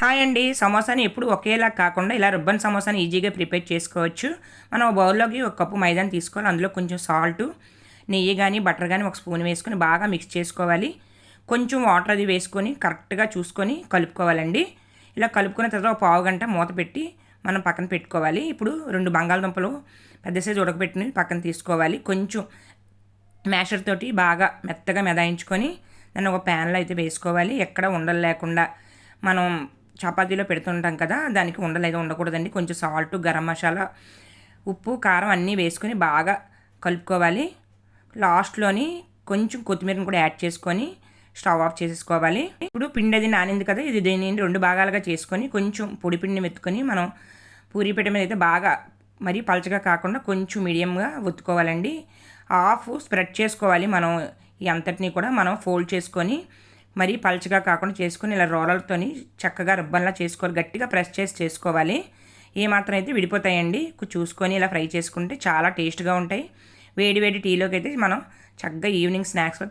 Hi అండి. సమోసాని ఎప్పుడు ఒకేలా కాకుండా ఇలా రుబ్బన్ సమోసాని ఈజీగా ప్రిపేర్ చేసుకోవచ్చు. మనం బౌల్లోకి ఒక కప్పు మైదాని తీసుకోవాలి అందులో కొంచెం సాల్ట్ నెయ్యి కానీ బటర్ కానీ ఒక స్పూన్ వేసుకొని బాగా మిక్స్ చేసుకోవాలి. కొంచెం వాటర్ అది వేసుకొని కరెక్ట్గా చూసుకొని కలుపుకోవాలండి. ఇలా కలుపుకున్న తర్వాత పావు గంట మూత పెట్టి మనం పక్కన పెట్టుకోవాలి. ఇప్పుడు రెండు బంగాళదుంపలు పెద్ద సైజు ఉడకబెట్టిన పక్కన తీసుకోవాలి. కొంచెం మ్యాషర్ తోటి బాగా మెత్తగా మెదాయించుకొని దాన్ని ఒక ప్యాన్లో అయితే వేసుకోవాలి. ఎక్కడ ఉండలు లేకుండా మనం చపాతీలో పెడుతుంటాం కదా దానికి ఉండలు అయితే ఉండకూడదండి. కొంచెం సాల్ట్ గరం మసాలా ఉప్పు కారం అన్నీ వేసుకొని బాగా కలుపుకోవాలి. లాస్ట్లోని కొంచెం కొత్తిమీరని కూడా యాడ్ చేసుకొని స్టవ్ ఆఫ్ చేసేసుకోవాలి. ఇప్పుడు పిండి అది నానింది కదా ఇది దీన్ని రెండు భాగాలుగా చేసుకొని కొంచెం పొడి పిండిని మెత్తుకొని మనం పూరి పెట్ట మీద అయితే బాగా మరీ పలచగా కాకుండా కొంచెం మీడియంగా ఒత్తుకోవాలండి. ఆఫ్ స్ప్రెడ్ చేసుకోవాలి మనం ఈ అంతటినీ కూడా మనం ఫోల్డ్ చేసుకొని మరీ పలచగా కాకుండా చేసుకుని ఇలా రోలర్తోని చక్కగా రుబ్బన్లా చేసుకోవాలి. గట్టిగా ప్రెస్ చేసి చేసుకోవాలి. ఏమాత్రం అయితే విడిపోతాయండి. చూసుకొని ఇలా ఫ్రై చేసుకుంటే చాలా టేస్ట్గా ఉంటాయి. వేడి వేడి టీలోకి అయితే మనం చక్కగా ఈవినింగ్ స్నాక్స్లో